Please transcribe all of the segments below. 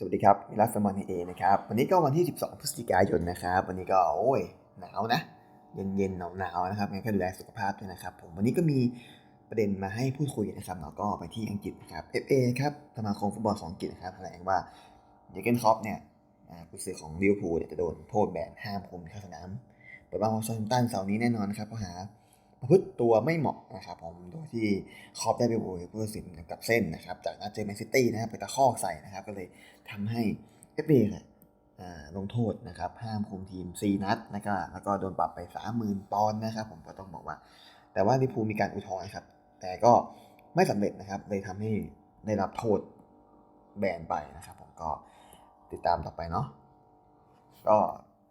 สวัสดีครับมิรัสฟมอนเอนะครับ วันนี้ก็วันที่ 12 พฤศจิกายนนะครับ วันนี้ก็โอ้ยหนาวนะ เย็นเย็นหนาวหนาวนะครับงั้นก็ดูแลสุขภาพด้วยนะครับ ผมวันนี้ก็มีประเด็นมาให้พูดคุยนะครับเราก็ไปที่อังกฤษนะครับ FA ครับสมาคมฟุตบอลของอังกฤษนะครับแถลงว่าเยเกนคล็อปเนี่ยอ่ากุนซือของลิเวอร์พูลจะโดนโทษแบนห้ามคุมเข้าสนามเปิดบ้านของซอนตันเสาร์นี้แน่นอนนะครับเพราะหา พฤติตัวไม่เหมาะนะครับผมโดยที่คอปได้ไปโวยผู้ตัดสินกับเส้นนะครับ จากนัดเจอแมนซิตี้นะครับไปตะคอกใส่นะครับ ก็เลยทำให้ FA เนี่ยอ่าลงโทษนะครับห้ามคุมทีม 4 นัดแล้วก็แล้วก็โดนปรับไป 30,000ปอนด์นะครับ ผมก็ต้องบอกว่า แต่ว่าลิพูมีการอุทธรณ์ครับ แต่ก็ไม่สำเร็จนะครับ เลยทำให้ได้รับโทษแบนไปนะครับ ผมก็ติดตามต่อไปเนาะก็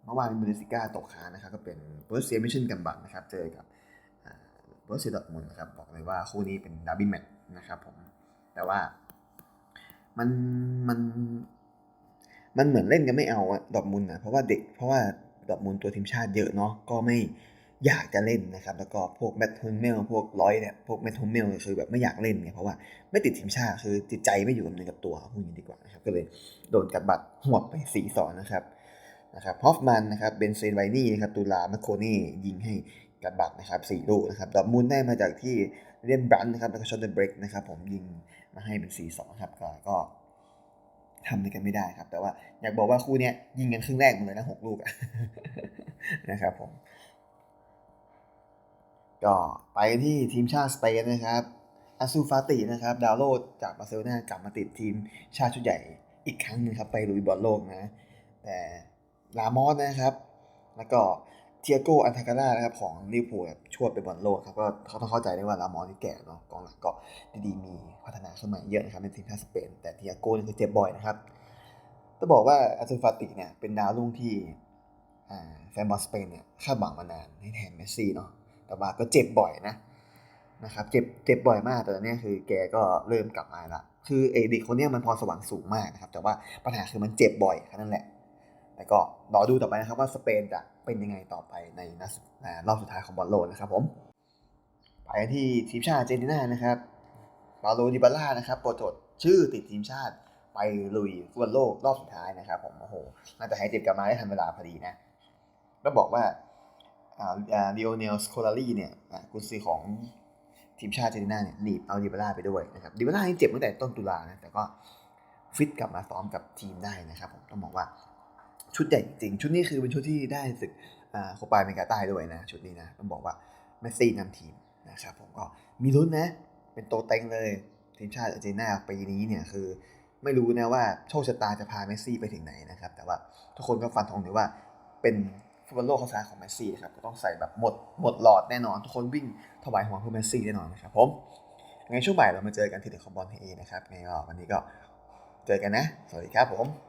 เมื่อวานบุนเดสิก้าตกค้างนะครับ ก็เป็นเบอร์เซียมิชชันกันบัตนะครับ เจอกับ บอร์เซียดอทมุนนะครับบอกเลยว่าคู่นี้เป็นดาร์บี้แมตช์นะครับผมแต่ว่ามันมันมันเหมือนเล่นกันไม่เอาอะดอทมุนด์อะเพราะว่าเด็กเพราะว่าดอทมุนตัวทีมชาติเยอะเนาะก็ไม่อยากจะเล่นนะครับ แล้วก็พวกแมตต์ฮุนเมลพวกร้อยเนี่ยพวกแมตต์ฮุนเมลคือแบบไม่อยากเล่นไงเพราะว่าไม่ติดทีมชาติคือจิตใจไม่อยู่กับเนื้อกับตัวพูดอย่างนี้ดีกว่านะครับก็เลยโดนกัดบัตรหวบไปสี่สอนนะครับนะครับฮอฟมันนะครับเบนเซนไวนี่นะครับตุลาแมคโคนี่ยิงให้ กัดบัตนะครับสี่ลูกนะครับดอร์ทมุนได้มาจากที่เล่นบรันนะครับแล้วก็ช็อตเดอะเบรกนะครับผมยิงมาให้เป็น4 2ครับก็ก็ทำด้วยกันไม่ได้ครับ แต่ว่าอยากบอกว่าคู่นี้ยิงกันครึ่งแรกหมดเลยนะหกลูกอะนะครับผม ก็ไปที่ทีมชาติสเปนนะครับอาซูฟาตินะครับ ดาวโลดจากบาร์เซโลนากลับมาติดทีมชาติชุดใหญ่อีกครั้งหนึงครับ ไปลุยบอลโลกนะ แต่ลามอสนะครับ แล้วก็ เทียโกอันทาการานะครับของลิเวอร์พูลแบบชวดไปบอลโลกครับก็เขาต้องเข้าใจได้ว่าลามอสนี่แก่เนาะกองหลังก็ดีๆมีพัฒนาขึ้นมาเยอะนะครับในทีมชาติสเปนแต่เทียโกนี่คือเจ็บบ่อยนะครับต้องบอกว่าอาซูฟาติเนี่ยเป็นดาวรุ่งที่แฟนบอลสเปนเนี่ยคาดหวังมานานให้แทนเมสซี่เนาะแต่ว่าก็เจ็บบ่อยนะนะครับเจ็บเจ็บบ่อยมากแต่ตอนเนี้ยคือแกก็เริ่มกลับมาละคือเอเด็กคนนี้มันพรสวรรค์สูงมากนะครับแต่ว่าปัญหาคือมันเจ็บบ่อยแค่นั้นแหละ แต่ก็รอดูต่อไปนะครับว่าสเปนจะเป็นยังไงต่อไปในนัดรอบสุดท้ายของบอลโลกนะครับผมไปที่ทีมชาติเจนตินานะครับปาโลดิบาล่านะครับโปรโจทชื่อติดทีมชาติไปลุยฟุตบอลโลกรอบสุดท้ายนะครับผมโอ้โหน่าจะหายเจ็บกลับมาได้ทันเวลาพอดีนะก็บอกว่าดิโอเนลสโคลารีเนี่ยกุนซือของทีมชาติเจนตินาเนี่ยหนีบเอาดิบาล่าไปด้วยนะครับดิบาล่านี่เจ็บตั้งแต่ต้นตุลานะแต่ก็ฟิตกลับมาซ้อมกับทีมได้นะครับผมต้องบอกว่า ชุดใหญ่จริง ชุดนี้คือเป็นชุดที่ได้ศึกอ่าโคปาอเมริกาใต้ด้วยนะ ชุดนี้นะต้องบอกว่าเมสซี่นำทีมนะครับผมก็มีลุ้นนะ เป็นโตเต็งเลยทีมชาติอาร์เจนตินาปีนี้เนี่ยคือไม่รู้นะว่าโชคชะตาจะพาเมสซี่ไปถึงไหนนะครับ แต่ว่าทุกคนก็ฟันธงเลยว่าเป็นฟุตบอลโลกครั้งสุดท้ายของเมสซี่ครับก็ต้องใส่แบบหมดหมดหลอดแน่นอน ทุกคนวิ่งถวายหัวเพื่อเมสซี่แน่นอนนะครับผมในช่วงบ่ายเรามาเจอกันที่เดอะคอมบอลเอนะครับไงก็วันนี้ก็เจอกันนะ สวัสดีครับผม